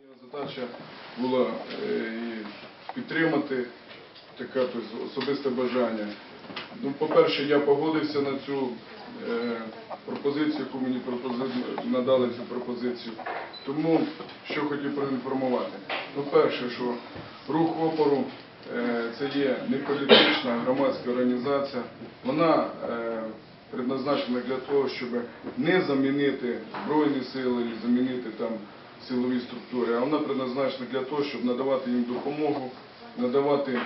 Моя задача була е, підтримати таке особисте бажання. Ну, по-перше, я погодився на цю е, пропозицію, яку мені надали цю пропозицію. Тому що хотів проінформувати. Ну, перше, що рух опору е, це є не політична громадська організація. Вона предназначена для того, щоб не замінити Збройні сили, замінити там силові структури, а вона предназначена для того, щоб надавати їм допомогу, надавати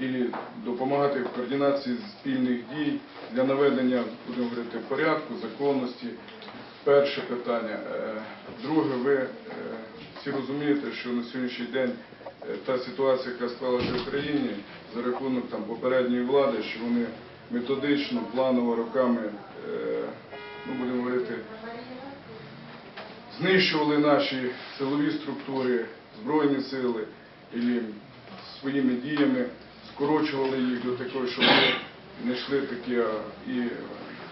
і допомагати в координації спільних дій для наведення, будемо говорити, порядку, законності. Перше питання. Е, Друге, ви е, всі розумієте, що на сьогоднішній день е, та ситуація, яка склалася в Україні за рахунок там попередньої влади, що вони методично, планово роками, ну будемо говорити, знищували наші силові структури, збройні сили і своїми діями скорочували їх до такого, щоб не йшли такі і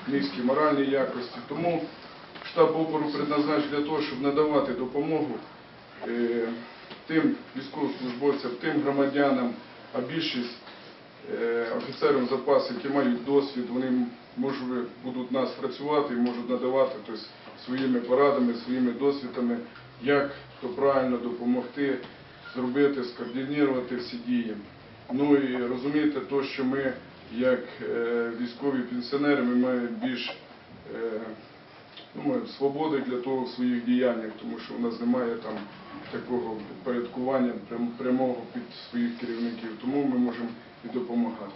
низькі моральні якості. Тому штаб опору предназначений для того, щоб надавати допомогу е, тим військовослужбовцям, тим громадянам, а більшість офіцерів запасу, які мають досвід, вони можуть будуть нас працювати і можуть надавати тобто, своїми порадами, своїми досвідами, як то правильно допомогти, зробити, скоординувати всі дії. Ну і розумієте, то, що ми, як е, військові пенсіонери, ми маємо більш е, ну, свободи для того в своїх діяннях, тому що у нас немає там такого підпорядкування прям- прямого під своїх керівників, тому ми можемо і допомагати.